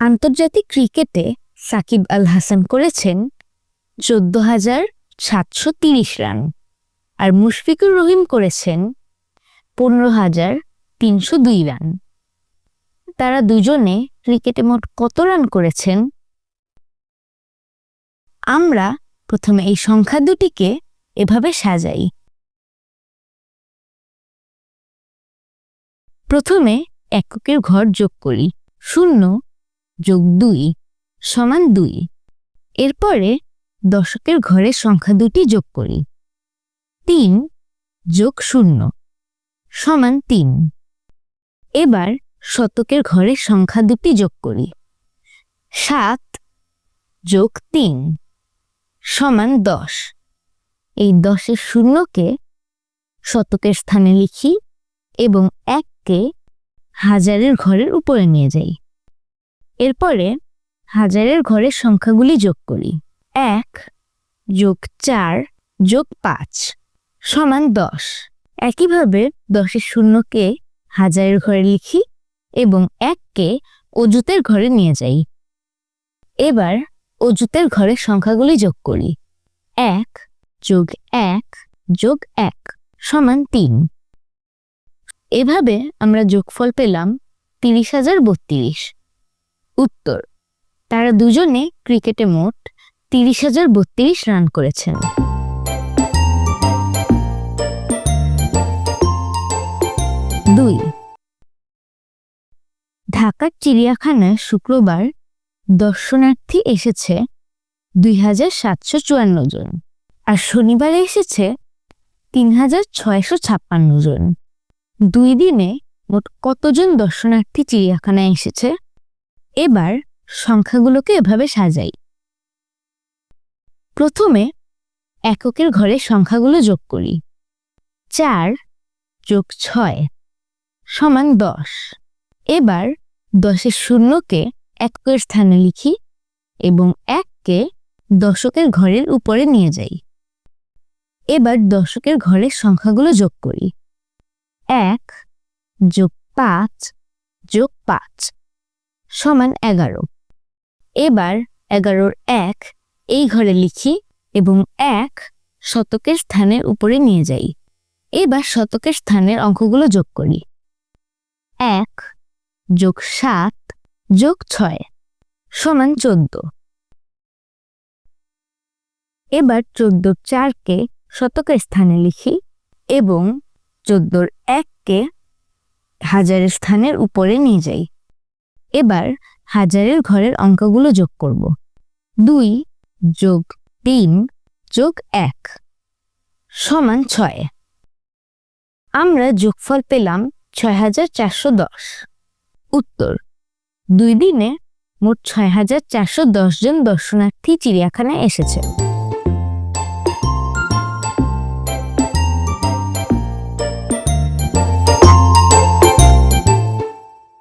আন্তর্জাতিক ক্রিকেটে সাকিব আল হাসান করেছেন চোদ্দ হাজার সাতশো তিরিশ রান আর মুশফিকুর রহিম করেছেন পনেরো হাজার তিনশো দুই রান। তারা দুজনে ক্রিকেটে মোট কত রান করেছেন? আমরা প্রথমে এই সংখ্যা দুটিকে এভাবে সাজাই। প্রথমে এককের ঘর যোগ করি, শূন্য যোগ দুই সমান দুই। এরপরে দশকের ঘরের সংখ্যা দুটি যোগ করি। তিন যোগ শূন্য সমান তিন। এবার শতকের ঘরের সংখ্যা দুটি যোগ করি। সাত যোগ তিন সমান দশ। এই দশের শূন্যকে শতকের স্থানে লিখি এবং এককে হাজারের ঘরের উপরে নিয়ে যাই। এরপরে হাজারের ঘরের সংখ্যাগুলি যোগ করি। এক যোগ চার যোগ পাঁচ সমান দশ। একইভাবে দশের শূন্যকে হাজারের ঘরে লিখি এবং এককে অজুতের ঘরে নিয়ে যাই। এবার অজুতের ঘরের সংখ্যাগুলি যোগ করি। এক যোগ এক যোগ এক সমান তিন। এভাবে আমরা যোগফল পেলাম তিরিশ হাজার বত্রিশ। উত্তর। তারা দুজনে ক্রিকেটে মোট তিরিশ হাজার বত্রিশ রান করেছেন। দুই। ঢাকার চিড়িয়াখানায় শুক্রবার দর্শনার্থী এসেছে দুই হাজার সাতশো চুয়ান্ন জন আর শনিবারে এসেছে তিন হাজার ছয়শো ছাপ্পান্ন জন। দুই দিনে মোট কতজন দর্শনার্থী চিড়িয়াখানায় এসেছে? এবার সংখ্যাগুলোকে এভাবে সাজাই। প্রথমে এককের ঘরে সংখ্যাগুলো যোগ করি। চার যোগ ছয় সমান দশ। এবার দশের শূন্যকে এককের স্থানে লিখি এবং এককে দশকের ঘরের উপরে নিয়ে যাই। এবার দশকের ঘরের সংখ্যাগুলো যোগ করি। এক যোগ পাঁচ যোগ পাঁচ। সমান এগারো। এবার এগারোর এক এই ঘরে লিখি এবং এক শতকের স্থানের উপরে নিয়ে যাই। এবার শতকের স্থানের অঙ্কগুলো যোগ করি। এক যোগ সাত যোগ ছয় সমান চোদ্দ। এবার চোদ্দোর চারকে শতকের স্থানে লিখি এবং চোদ্দোর এককে হাজারের স্থানের উপরে নিয়ে যাই। এবার হাজারের ঘরের অঙ্কগুলো যোগ করব। দুই যোগ তিন যোগ এক সমান ছয়। আমরা যোগফল পেলাম ছয় হাজার চারশো দশ। উত্তর, দুই দিনে মোট ছয় হাজার চারশো দশ জন দর্শনার্থী চিড়িয়াখানায় এসেছে।